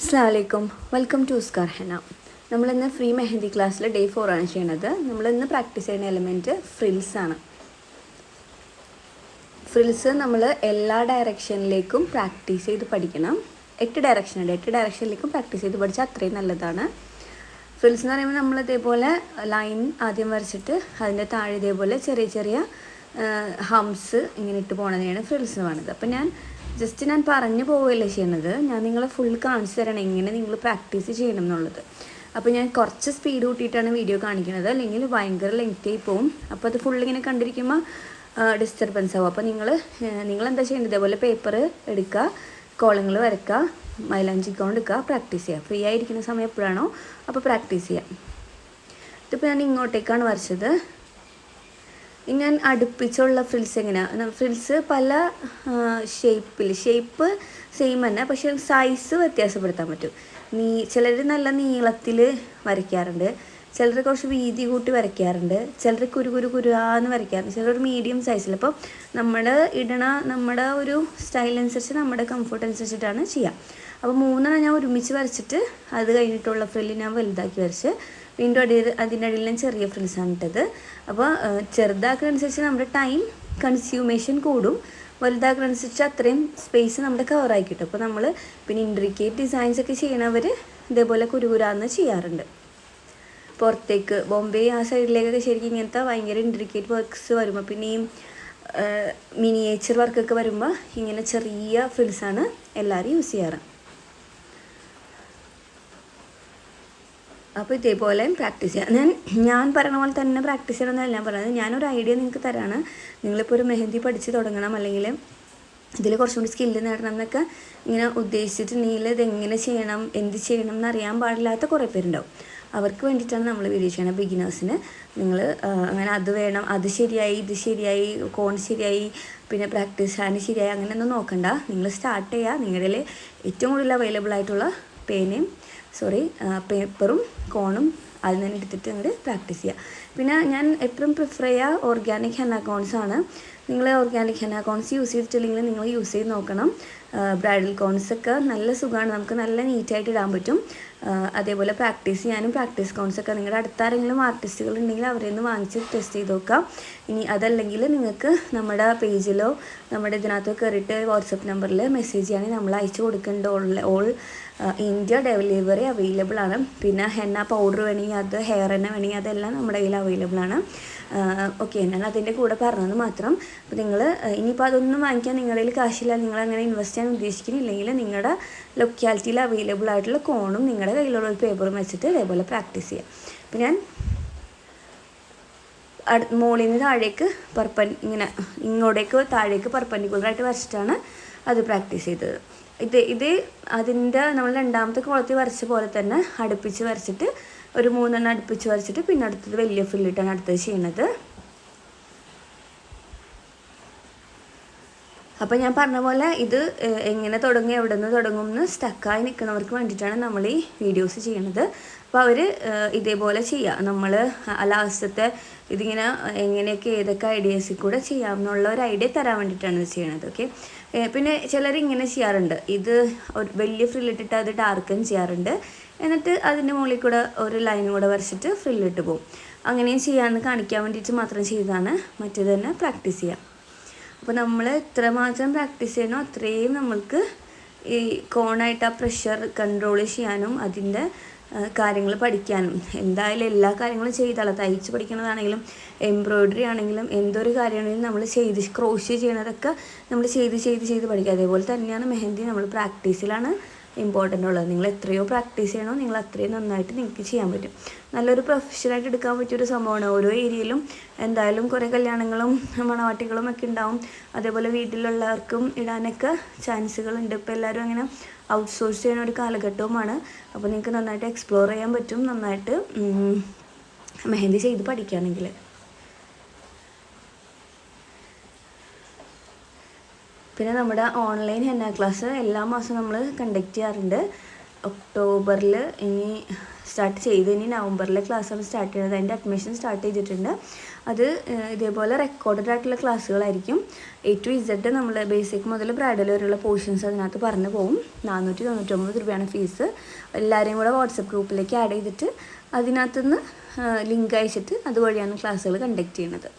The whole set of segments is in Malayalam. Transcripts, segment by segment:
അസ്സാമലൈക്കും വെൽക്കം ടു ഉസ്കാർ ഹെന നമ്മളിന്ന് ഫ്രീ മെഹന്തി ക്ലാസ്സിൽ ഡേ ഫോർ ആണ് ചെയ്യണത്. നമ്മളിന്ന് പ്രാക്ടീസ് ചെയ്യുന്ന എലമെന്റ് ഫ്രിൽസ് ആണ്. ഫ്രിൽസ് നമ്മൾ എല്ലാ ഡയറക്ഷനിലേക്കും പ്രാക്ടീസ് ചെയ്ത് പഠിക്കണം. എട്ട് ഡയറക്ഷൻ ഉണ്ട്. എട്ട് ഡയറക്ഷനിലേക്കും പ്രാക്ടീസ് ചെയ്ത് പഠിച്ചാൽ അത്രയും നല്ലതാണ്. ഫ്രിൽസ് എന്ന് പറയുമ്പോൾ നമ്മൾ ഇതേപോലെ ലൈൻ ആദ്യം വരച്ചിട്ട് അതിന്റെ താഴെ ഇതേപോലെ ചെറിയ ചെറിയ ഹംസ് ഇങ്ങനെ ഇട്ട് പോണതിനെയാണ് ഫ്രിൽസ് എന്ന് പറയുന്നത്. അപ്പം ഞാൻ ജസ്റ്റ് ഞാൻ പറഞ്ഞു പോവുകയല്ലേ ചെയ്യണത്. ഞാൻ നിങ്ങളെ ഫുൾ കാണിച്ചു തരണം എങ്ങനെ നിങ്ങൾ പ്രാക്ടീസ് ചെയ്യണം എന്നുള്ളത്. അപ്പോൾ ഞാൻ കുറച്ച് സ്പീഡ് കൂട്ടിയിട്ടാണ് വീഡിയോ കാണിക്കുന്നത് അല്ലെങ്കിൽ ഭയങ്കര ആയി പോവും. അപ്പോൾ അത് ഫുൾ ഇങ്ങനെ കണ്ടിരിക്കുമ്പോൾ ഡിസ്റ്റർബൻസ് ആവും. അപ്പോൾ നിങ്ങൾ നിങ്ങൾ എന്താ ചെയ്യേണ്ടത് ഇതേപോലെ പേപ്പർ എടുക്കുക കോളങ്ങൾ വരയ്ക്കുക മൈലാഞ്ചി അക്കൗണ്ട് എടുക്കുക പ്രാക്ടീസ് ചെയ്യുക ഫ്രീ ആയിരിക്കുന്ന സമയം എപ്പോഴാണോ അപ്പോൾ പ്രാക്ടീസ് ചെയ്യാം. ഇതിപ്പോൾ ഞാൻ ഇങ്ങോട്ടേക്കാണ് വരച്ചത്. ഞാൻ അടുപ്പിച്ചുള്ള ഫ്രിൽസ് എങ്ങനെയാണ് ഫ്രിൽസ് പല ഷേപ്പിൽ ഷേപ്പ് സെയിം തന്നെ പക്ഷെ സൈസ് വ്യത്യാസപ്പെടുത്താൻ പറ്റും. നീ ചിലർ നല്ല നീളത്തിൽ വരയ്ക്കാറുണ്ട് ചിലർ കുറച്ച് വീതി കൂട്ടി വരയ്ക്കാറുണ്ട് ചിലർ കുരു കുരു കുരുവാന്ന് വരയ്ക്കാറുണ്ട് ചിലർ ഒരു മീഡിയം സൈസിൽ അപ്പോൾ നമ്മുടെ ഇടണ നമ്മുടെ ഒരു സ്റ്റൈൽ അനുസരിച്ച് നമ്മുടെ കംഫർട്ട് അനുസരിച്ചിട്ടാണ് ചെയ്യുക അപ്പോൾ മൂന്നെണ്ണം ഞാൻ ഒരുമിച്ച് വരച്ചിട്ട് അത് കഴിഞ്ഞിട്ടുള്ള ഫ്രില്ല് ഞാൻ വലുതാക്കി വരച്ച് വീണ്ടും അടിയിൽ അതിന്റെ അടിയിൽ ഞാൻ ചെറിയ ഫ്രിൽസാണ് ഇട്ടത്. അപ്പോൾ ചെറുതാക്കുന്നതനുസരിച്ച് നമ്മുടെ ടൈം കൺസ്യൂമേഷൻ കൂടും. വലുതാക്കുന്നതനുസരിച്ച് അത്രയും സ്പേസ് നമ്മുടെ കവറായി കിട്ടും. അപ്പോൾ നമ്മൾ പിന്നെ ഇൻട്രിക്കേറ്റ് ഡിസൈൻസ് ഒക്കെ ചെയ്യണവർ ഇതേപോലെ കുരുകുരാന്ന് ചെയ്യാറുണ്ട്. പുറത്തേക്ക് ബോംബെ ആ സൈഡിലേക്കൊക്കെ ശരിക്കും ഇങ്ങനത്തെ ഭയങ്കര ഇൻട്രിക്കേറ്റ് വർക്ക്സ് വരുമ്പോൾ പിന്നെയും മിനിയേച്ചർ വർക്കൊക്കെ വരുമ്പോൾ ഇങ്ങനെ ചെറിയ ഫ്രിൽസാണ് എല്ലാവരും യൂസ് ചെയ്യാറ്. അപ്പോൾ ഇതേപോലെ പ്രാക്ടീസ് ചെയ്യാം. ഞാൻ ഞാൻ പറയണ പോലെ തന്നെ പ്രാക്ടീസ് ചെയ്യണമെന്നല്ല ഞാൻ പറയുന്നത് ഞാനൊരു ഐഡിയ നിങ്ങൾക്ക് തരാണ്. നിങ്ങളിപ്പോൾ ഒരു മെഹന്തി പഠിച്ച് തുടങ്ങണം അല്ലെങ്കിൽ ഇതിൽ കുറച്ചും കൂടി സ്കില്ല് നേടണം എന്നൊക്കെ ഇങ്ങനെ ഉദ്ദേശിച്ചിട്ടുണ്ടെങ്കിൽ ഇതെങ്ങനെ ചെയ്യണം എന്ത് ചെയ്യണം എന്നറിയാൻ പാടില്ലാത്ത കുറേ പേരുണ്ടാവും. അവർക്ക് വേണ്ടിയിട്ടാണ് നമ്മൾ വീഡിയോ ചെയ്യണത് ബിഗിനേഴ്സിന് നിങ്ങൾ അങ്ങനെ അത് വേണം അത് ശരിയായി ഇത് ശരിയായി കോൺ ശരിയായി പിന്നെ പ്രാക്ടീസ് ഹാൻഡ് ശരിയായി അങ്ങനെയൊന്നും നോക്കണ്ട. നിങ്ങൾ സ്റ്റാർട്ട് ചെയ്യുക. നിങ്ങളുടെ ഏറ്റവും കൂടുതൽ അവൈലബിൾ ആയിട്ടുള്ള പേനയും സോറി പേപ്പറും കോണും അതിൽ നിന്ന് എടുത്തിട്ട് അങ്ങോട്ട് പ്രാക്ടീസ് ചെയ്യുക പിന്നെ ഞാൻ എപ്പോഴും പ്രിഫർ ചെയ്യുക ഓർഗാനിക് ഹെൻ കോൺസ് ആണ്. നിങ്ങൾ ഓർഗാനിക് ഹെൻ കോൺസ് യൂസ് ചെയ്തിട്ടില്ലെങ്കിൽ നിങ്ങൾ യൂസ് ചെയ്ത് നോക്കണം. ബ്രൈഡൽ കോൺസ് ഒക്കെ നല്ല സുഖമാണ് നമുക്ക് നല്ല നീറ്റായിട്ട് ഇടാൻ പറ്റും. അതേപോലെ പ്രാക്ടീസ് ചെയ്യാനും പ്രാക്ടീസ് കൗൺസൊക്കെ. നിങ്ങളുടെ അടുത്താരെങ്കിലും ആർട്ടിസ്റ്റുകൾ ഉണ്ടെങ്കിൽ അവരെ നിന്ന് വാങ്ങിച്ച് ടെസ്റ്റ് ചെയ്ത് നോക്കാം. ഇനി അതല്ലെങ്കിൽ നിങ്ങൾക്ക് നമ്മുടെ പേജിലോ നമ്മുടെ ഇതിനകത്ത് കയറിയിട്ട് വാട്സപ്പ് നമ്പറിൽ മെസ്സേജ് ചെയ്യുകയാണെങ്കിൽ നമ്മൾ അയച്ചു കൊടുക്കേണ്ട ഓൾ ഇന്ത്യ ഡെലിവറി അവൈലബിൾ ആണ് പിന്നെ ഹെന്ന പൗഡർ വേണമെങ്കിൽ അത് ഹെയർ എണ്ണ വേണമെങ്കിൽ അതെല്ലാം നമ്മുടെ കയ്യിൽ അവൈലബിൾ ആണ് ഓക്കെ ഞാൻ അതിന്റെ കൂടെ പറഞ്ഞത് മാത്രം. അപ്പോൾ നിങ്ങൾ ഇനിയിപ്പോൾ അതൊന്നും വാങ്ങിക്കാൻ നിങ്ങളിൽ കാശില്ല നിങ്ങൾ അങ്ങനെ ഇൻവെസ്റ്റ് ചെയ്യാൻ ഉദ്ദേശിക്കുന്നില്ലെങ്കിൽ നിങ്ങളുടെ ലൊക്കാലിറ്റിയിൽ അവൈലബിൾ ആയിട്ടുള്ള കോണും നിങ്ങളുടെ കയ്യിലുള്ള ഒരു പേപ്പറും വെച്ചിട്ട് ഇതേപോലെ പ്രാക്ടീസ് ചെയ്യാം. അപ്പോൾ ഞാൻ അടു മുകളിൽ നിന്ന് താഴേക്ക് പർപ്പൻ ഇങ്ങനെ ഇങ്ങോട്ടേക്ക് താഴേക്ക് പെർപ്പൻഡിക്കുലറായിട്ട് വരച്ചിട്ടാണ് അത് പ്രാക്ടീസ് ചെയ്തത്. ഇത് ഇത് അതിന്റെ നമ്മൾ രണ്ടാമത്തെ കോളത്തിൽ വരച്ച പോലെ തന്നെ അടുപ്പിച്ച് വരച്ചിട്ട് ഒരു മൂന്നെണ്ണം അടുപ്പിച്ച് വരച്ചിട്ട് പിന്നെ അടുത്തത് വലിയ ഫില്ലിട്ടാണ് അടുത്തത് ചെയ്യുന്നത് അപ്പോൾ ഞാൻ പറഞ്ഞ പോലെ ഇത് എങ്ങനെ തുടങ്ങി എവിടെ നിന്ന് തുടങ്ങും എന്ന് സ്റ്റക്കായി നിൽക്കുന്നവർക്ക് വേണ്ടിയിട്ടാണ് നമ്മൾ ഈ വീഡിയോസ് ചെയ്യണത്. അപ്പോൾ അവർ ഇതേപോലെ ചെയ്യുക നമ്മൾ ലാസ്റ്റത്തെ ഇതിങ്ങനെ എങ്ങനെയൊക്കെ ഏതൊക്കെ ഐഡിയാസിൽ കൂടെ ചെയ്യാം എന്നുള്ള ഒരു ഐഡിയ തരാൻ വേണ്ടിയിട്ടാണ് ഇത് ചെയ്യണത് ഓക്കെ പിന്നെ ചിലർ ഇങ്ങനെ ചെയ്യാറുണ്ട്. ഇത് ഒരു വലിയ ഫ്രില്ലിട്ടിട്ട് അത് ഡാർക്കൻ ചെയ്യാറുണ്ട്. എന്നിട്ട് അതിന്റെ മുകളിൽ കൂടെ ഒരു ലൈനും കൂടെ വരച്ചിട്ട് ഫ്രില്ലിട്ട് പോകും അങ്ങനെയും ചെയ്യാമെന്ന് കാണിക്കാൻ വേണ്ടിയിട്ട് മാത്രം ചെയ്തതാണ്. മറ്റേത് തന്നെ പ്രാക്ടീസ് ചെയ്യാം. അപ്പോൾ നമ്മൾ എത്ര എത്രമാത്രം പ്രാക്ടീസ് ചെയ്യണോ അത്രയും നമ്മൾക്ക് ഈ കോണായിട്ട് ആ പ്രഷർ കൺട്രോൾ ചെയ്യാനും അതിന്റെ കാര്യങ്ങൾ പഠിക്കാനും. എന്തായാലും എല്ലാ കാര്യങ്ങളും ചെയ്താലും? തയ്ച്ച് പഠിക്കുന്നതാണെങ്കിലും എംബ്രോയ്ഡറി ആണെങ്കിലും എന്തൊരു കാര്യമാണെങ്കിലും നമ്മൾ ചെയ്ത് ക്രോഷ്യ ചെയ്യണതൊക്കെ നമ്മൾ ചെയ്ത് ചെയ്ത് ചെയ്ത് പഠിക്കുക. അതേപോലെ തന്നെയാണ് മെഹന്തി നമ്മൾ പ്രാക്ടീസിലാണ് ഇമ്പോർട്ടന്റ് ഉള്ളത്. നിങ്ങൾ എത്രയോ പ്രാക്ടീസ് ചെയ്യണോ നിങ്ങൾ അത്രയും നന്നായിട്ട് നിങ്ങൾക്ക് ചെയ്യാൻ പറ്റും. നല്ലൊരു പ്രൊഫഷനായിട്ട് എടുക്കാൻ പറ്റിയൊരു സംഭവമാണ്. ഓരോ ഏരിയയിലും എന്തായാലും കുറേ കല്യാണങ്ങളും മണവാട്ടികളും ഒക്കെ ഉണ്ടാവും. അതേപോലെ വീട്ടിലുള്ളവർക്കും ഇടാനൊക്കെ ചാൻസുകളുണ്ട് ഇപ്പോൾ എല്ലാവരും അങ്ങനെ ഔട്ട്സോഴ്സ് ചെയ്യുന്ന ഒരു കാലഘട്ടവുമാണ്. അപ്പോൾ നിങ്ങൾക്ക് നന്നായിട്ട് എക്സ്പ്ലോർ ചെയ്യാൻ പറ്റും. നന്നായിട്ട് മെഹന്തി ചെയ്ത് പഠിക്കുകയാണെങ്കിൽ പിന്നെ നമ്മുടെ ഓൺലൈൻ ഹെന്ന ക്ലാസ് എല്ലാ മാസവും നമ്മൾ കണ്ടക്ട് ചെയ്യാറുണ്ട്. ഒക്ടോബറിൽ ഇനി സ്റ്റാർട്ട് ചെയ്ത് ഇനി നവംബറിലെ ക്ലാസ്സാണ് സ്റ്റാർട്ട് ചെയ്യുന്നത്. അതിന്റെ അഡ്മിഷൻ സ്റ്റാർട്ട് ചെയ്തിട്ടുണ്ട്. അത് ഇതേപോലെ റെക്കോർഡഡ് ആയിട്ടുള്ള ക്ലാസ്സുകളായിരിക്കും എ ടു ഇസഡ് നമ്മൾ ബേസിക് മുതൽ ബ്രൈഡൽ വരെയുള്ള പോർഷൻസ് അതിനകത്ത് പറഞ്ഞു പോകും നാനൂറ്റി തൊണ്ണൂറ്റൊമ്പത് രൂപയാണ് ഫീസ് എല്ലാവരെയും കൂടെ വാട്സപ്പ് ഗ്രൂപ്പിലേക്ക് ആഡ് ചെയ്തിട്ട് അതിനകത്തുനിന്ന് ലിങ്ക് അയച്ചിട്ട് അതുവഴിയാണ് ക്ലാസ്സുകൾ കണ്ടക്ട് ചെയ്യുന്നത്.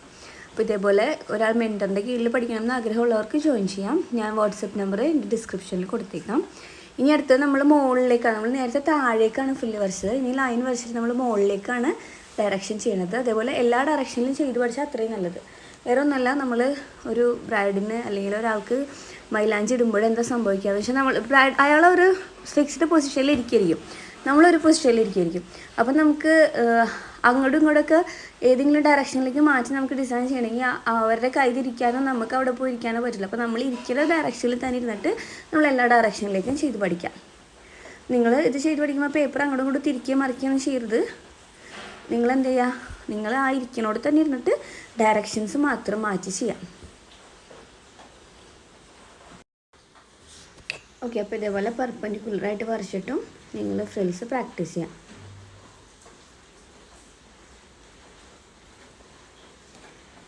അപ്പോൾ ഇതേപോലെ ഒരാൾ മെന്ററിന്റെ കീഴിൽ പഠിക്കണമെന്ന് ആഗ്രഹമുള്ളവർക്ക് ജോയിൻ ചെയ്യാം. ഞാൻ വാട്സപ്പ് നമ്പർ എന്റെ ഡിസ്ക്രിപ്ഷനിൽ കൊടുത്തേക്കാം. ഇനി അടുത്തത് നമ്മൾ മുകളിലേക്കാണ് നമ്മൾ നേരത്തെ താഴേക്കാണ് ഫുള്ള് വരച്ചത്. ഇനി ലൈൻ വരച്ചിട്ട് നമ്മൾ മുകളിലേക്കാണ് ഡയറക്ഷൻ ചെയ്യണത്. അതേപോലെ എല്ലാ ഡയറക്ഷനിലും ചെയ്ത് പഠിച്ചാൽ അത്രയും നല്ലത്. വേറെ ഒന്നല്ല നമ്മൾ ഒരു ബ്രൈഡിന് അല്ലെങ്കിൽ ഒരാൾക്ക് മൈലാഞ്ചി ഇടുമ്പോൾ എന്താ സംഭവിക്കുക പക്ഷേ നമ്മൾ ബ്രൈഡ് അയാളൊരു ഫിക്സ്ഡ് പൊസിഷനിൽ ഇരിക്കുകയായിരിക്കും നമ്മളൊരു പൊസിഷനിലിരിക്കുമായിരിക്കും അപ്പം നമുക്ക് അങ്ങോട്ടും ഇങ്ങോട്ടൊക്കെ ഏതെങ്കിലും ഡയറക്ഷനിലേക്ക് മാറ്റി നമുക്ക് ഡിസൈൻ ചെയ്യണമെങ്കിൽ അവരുടെ കയ്യിലിരിക്കാനോ നമുക്ക് അവിടെ പോയി ഇരിക്കാനോ പറ്റില്ല. അപ്പോൾ നമ്മൾ ഇരിക്കുന്ന ഡയറക്ഷനിൽ തന്നെ ഇരുന്നിട്ട് നമ്മൾ എല്ലാ ഡയറക്ഷനിലേക്കും ചെയ്ത് പഠിക്കാം. നിങ്ങൾ ഇത് ചെയ്ത് പഠിക്കുമ്പോൾ പേപ്പർ അങ്ങോട്ടും ഇങ്ങോട്ടും തിരിക്കുകയും മറിക്കുകയൊന്നും ചെയ്യരുത്. നിങ്ങൾ എന്ത് ചെയ്യുക? നിങ്ങൾ ആ ഇരിക്കണോട് തന്നെ ഇരുന്നിട്ട് ഡയറക്ഷൻസ് മാത്രം മാറ്റി ചെയ്യാം. ഓക്കെ അപ്പോൾ ഇതേപോലെ പെർപ്പൻഡിക്കുലറായിട്ട് വരച്ചിട്ടും നിങ്ങൾ ഫ്രിൽസ് പ്രാക്ടീസ് ചെയ്യാം.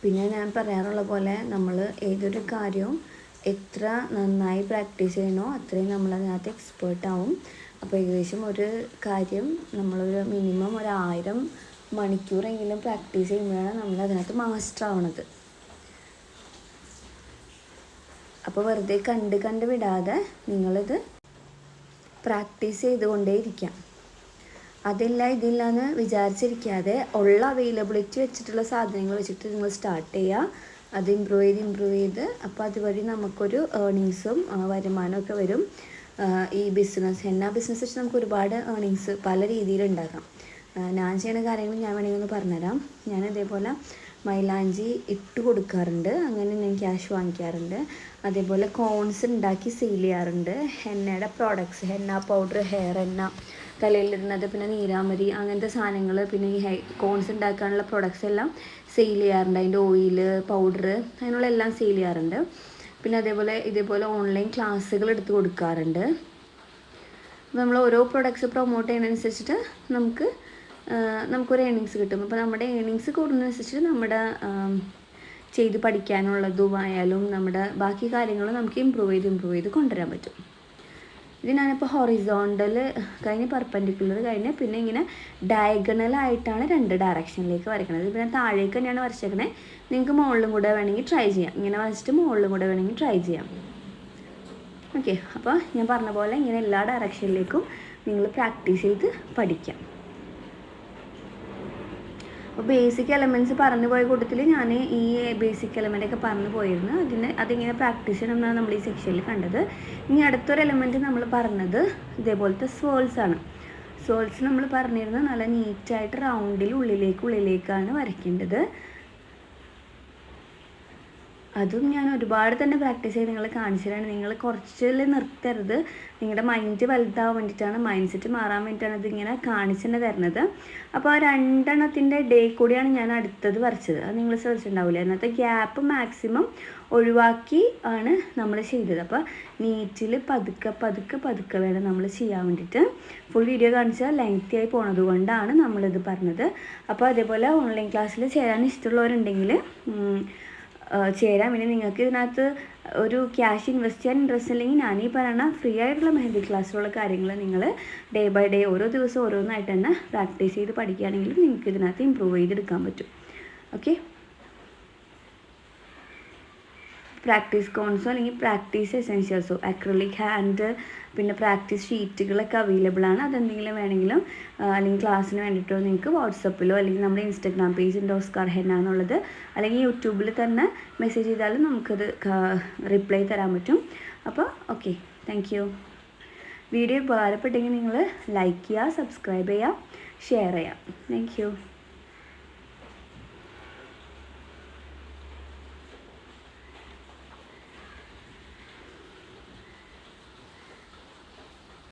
പിന്നെ ഞാൻ പറയാറുള്ള പോലെ നമ്മൾ ഏതൊരു കാര്യവും എത്ര നന്നായി പ്രാക്ടീസ് ചെയ്യണോ അത്രയും നമ്മൾ അതിനകത്ത് എക്സ്പേർട്ട് ആവും. അപ്പോൾ ഏകദേശം ഒരു കാര്യം നമ്മളൊരു മിനിമം ഒരു ആയിരം മണിക്കൂറെങ്കിലും പ്രാക്ടീസ് ചെയ്യുമ്പോഴാണ് നമ്മൾ അതിനകത്ത് മാസ്റ്റർ ആവണത്. അപ്പോൾ വെറുതെ കണ്ട് കണ്ട് വിടാതെ നിങ്ങളിത് പ്രാക്ടീസ് ചെയ്തുകൊണ്ടേ ഇരിക്കാം അതില്ല ഇതില്ല എന്ന് വിചാരിച്ചിരിക്കാതെ ഉള്ള അവൈലബിലിറ്റി വെച്ചിട്ടുള്ള സാധനങ്ങൾ വെച്ചിട്ട് നിങ്ങൾ സ്റ്റാർട്ട് ചെയ്യുക അത് ഇമ്പ്രൂവ് ചെയ്ത് ഇമ്പ്രൂവ് ചെയ്ത് അപ്പോൾ അതുവഴി നമുക്കൊരു ഏർണിങ്സും വരുമാനമൊക്കെ വരും. ഈ ബിസിനസ് എന്നാ ബിസിനസ് വെച്ച് നമുക്ക് ഒരുപാട് ഏർണിങ്സ് പല രീതിയിൽ ഉണ്ടാക്കാം ഞാൻ ചെയ്യുന്ന കാര്യങ്ങൾ ഞാൻ വേണമെങ്കിൽ ഒന്ന് പറഞ്ഞുതരാം. ഞാൻ ഇതേപോലെ മൈലാഞ്ചി ഇട്ട് കൊടുക്കാറുണ്ട്. അങ്ങനെ ഞാൻ ക്യാഷ് വാങ്ങിക്കാറുണ്ട്. അതേപോലെ കോൺസ് ഉണ്ടാക്കി സെയിൽ ചെയ്യാറുണ്ട്. ഹെന്നയുടെ പ്രോഡക്ട്സ് ഹെന്ന പൗഡർ ഹെയർ എണ്ണ തലയിലിടുന്നത് പിന്നെ നീരാമരി അങ്ങനത്തെ സാധനങ്ങൾ പിന്നെ ഈ ഹെ കോൺസ് ഉണ്ടാക്കാനുള്ള പ്രോഡക്റ്റ്സ് എല്ലാം സെയിൽ ചെയ്യാറുണ്ട്. അതിന്റെ ഓയിൽ പൗഡർ അതിനുള്ള എല്ലാം സെയിൽ ചെയ്യാറുണ്ട്. പിന്നെ അതേപോലെ ഇതേപോലെ ഓൺലൈൻ ക്ലാസ്സുകൾ എടുത്ത് കൊടുക്കാറുണ്ട്. നമ്മൾ ഓരോ പ്രൊഡക്ട്സ് പ്രൊമോട്ട് ചെയ്യുന്നതനുസരിച്ചിട്ട് നമുക്ക് നമുക്കൊരു ഏണിങ്സ് കിട്ടും. അപ്പോൾ നമ്മുടെ ഏണിങ്സ് കൂടുന്നതനുസരിച്ച് നമ്മുടെ ചെയ്ത് പഠിക്കാനുള്ളതുമായാലും നമ്മുടെ ബാക്കി കാര്യങ്ങളും നമുക്ക് ഇമ്പ്രൂവ് ചെയ്ത് ഇമ്പ്രൂവ് ചെയ്ത് കൊണ്ടുവരാൻ പറ്റും. ഇത് ഞാനിപ്പോൾ ഹൊറിസോണ്ടൽ കഴിഞ്ഞ് പെർപ്പൻഡിക്കുലർ കഴിഞ്ഞ് പിന്നെ ഇങ്ങനെ ഡയഗണലായിട്ടാണ് രണ്ട് ഡയറക്ഷനിലേക്ക് വരയ്ക്കുന്നത് പിന്നെ താഴേക്ക് തന്നെയാണ് വരച്ചേക്കണേ. നിങ്ങൾക്ക് മുകളിലും കൂടെ വേണമെങ്കിൽ ട്രൈ ചെയ്യാം. ഇങ്ങനെ വരച്ചിട്ട് മുകളിലും കൂടെ വേണമെങ്കിൽ ട്രൈ ചെയ്യാം. ഓക്കെ അപ്പോൾ ഞാൻ പറഞ്ഞ പോലെ ഇങ്ങനെ എല്ലാ ഡയറക്ഷനിലേക്കും നിങ്ങൾ പ്രാക്ടീസ് ചെയ്ത് പഠിക്കാം. അപ്പോൾ ബേസിക് എലമെന്റ്സ് പറഞ്ഞു പോയ കൂട്ടത്തിൽ ഞാൻ ഈ ബേസിക് എലമെന്റ് ഒക്കെ പറഞ്ഞു പോയിരുന്നു. അതിന് അതിങ്ങനെ പ്രാക്ടീസ് ചെയ്യണമെന്നാണ് നമ്മൾ ഈ സെക്ഷനിൽ കണ്ടത്. ഇനി അടുത്തൊരു എലമെന്റ് നമ്മൾ പറഞ്ഞത് ഇതേപോലത്തെ സോൾസ് ആണ്. സോൾസ് നമ്മൾ പറഞ്ഞിരുന്നത് നല്ല നീറ്റായിട്ട് റൗണ്ടിൽ ഉള്ളിലേക്ക് ഉള്ളിലേക്കാണ് വരയ്ക്കേണ്ടത്. അതും ഞാൻ ഒരുപാട് തന്നെ പ്രാക്ടീസ് ചെയ്ത് നിങ്ങൾ കാണിച്ചു നിങ്ങൾ കുറച്ചിൽ നിർത്തരുത്. നിങ്ങളുടെ മൈൻഡ് വലുതാവാൻ വേണ്ടിയിട്ടാണ് മൈൻഡ് സെറ്റ് മാറാൻ വേണ്ടിയിട്ടാണ് ഇതിങ്ങനെ കാണിച്ചു തന്നെ തരുന്നത്. അപ്പോൾ ആ രണ്ടെണ്ണത്തിന്റെ ഡേ കൂടിയാണ് ഞാൻ അടുത്തത് വരച്ചത്. അത് നിങ്ങൾ ശ്രദ്ധിച്ചിട്ടുണ്ടാവില്ല? അതിനകത്ത് ഗ്യാപ്പ് മാക്സിമം ഒഴിവാക്കി ആണ് നമ്മൾ ചെയ്തത്. അപ്പോൾ നീറ്റിൽ പതുക്കെ പതുക്കെ പതുക്കെ വേണം നമ്മൾ ചെയ്യാൻ വേണ്ടിയിട്ട്. ഫുൾ വീഡിയോ കാണിച്ചാൽ ലെങ്തി ആയി പോണത് കൊണ്ടാണ് നമ്മളിത് പറഞ്ഞത്. അപ്പോൾ അതേപോലെ ഓൺലൈൻ ക്ലാസ്സിൽ ചേരാൻ ഇഷ്ടമുള്ളവരുണ്ടെങ്കിൽ ചേരാം. പിന്നെ നിങ്ങൾക്ക് ഇതിനകത്ത് ഒരു ക്യാഷ് ഇൻവെസ്റ്റ് ചെയ്യാൻ ഇൻട്രസ്റ്റ് ഇല്ലെങ്കിൽ ഞാൻ ഈ പറയുന്ന ഫ്രീ ആയിട്ടുള്ള മെഹന്തി ക്ലാസ്സിലുള്ള കാര്യങ്ങൾ നിങ്ങൾ ഡേ ബൈ ഡേ ഓരോ ദിവസം ഓരോന്നായിട്ട് തന്നെ പ്രാക്ടീസ് ചെയ്ത് പഠിക്കുകയാണെങ്കിൽ നിങ്ങൾക്ക് ഇതിനകത്ത് ഇമ്പ്രൂവ് ചെയ്തെടുക്കാൻ പറ്റും. ഓക്കെ പ്രാക്ടീസ് കോൺസോ അല്ലെങ്കിൽ പ്രാക്ടീസ് എസെൻഷ്യൽസോ അക്രലിക് ഹാൻഡ് പിന്നെ പ്രാക്ടീസ് ഷീറ്റുകളൊക്കെ അവൈലബിൾ ആണ്. അതെന്തെങ്കിലും വേണമെങ്കിലും അല്ലെങ്കിൽ ക്ലാസ്സിന് വേണ്ടിയിട്ടോ നിങ്ങൾക്ക് വാട്സപ്പിലോ അല്ലെങ്കിൽ നമ്മുടെ ഇൻസ്റ്റാഗ്രാം പേജ് ഓസ്കാർ ഹെന്ന എന്നുള്ളത്. അല്ലെങ്കിൽ യൂട്യൂബിൽ തന്നെ മെസ്സേജ് ചെയ്താലും നമുക്കത് റിപ്ലൈ തരാൻ പറ്റും. അപ്പോൾ ഓക്കെ താങ്ക് വീഡിയോ ഉപകാരപ്പെട്ടെങ്കിൽ നിങ്ങൾ ലൈക്ക് ചെയ്യുക സബ്സ്ക്രൈബ് ചെയ്യുക ഷെയർ ചെയ്യുക. താങ്ക്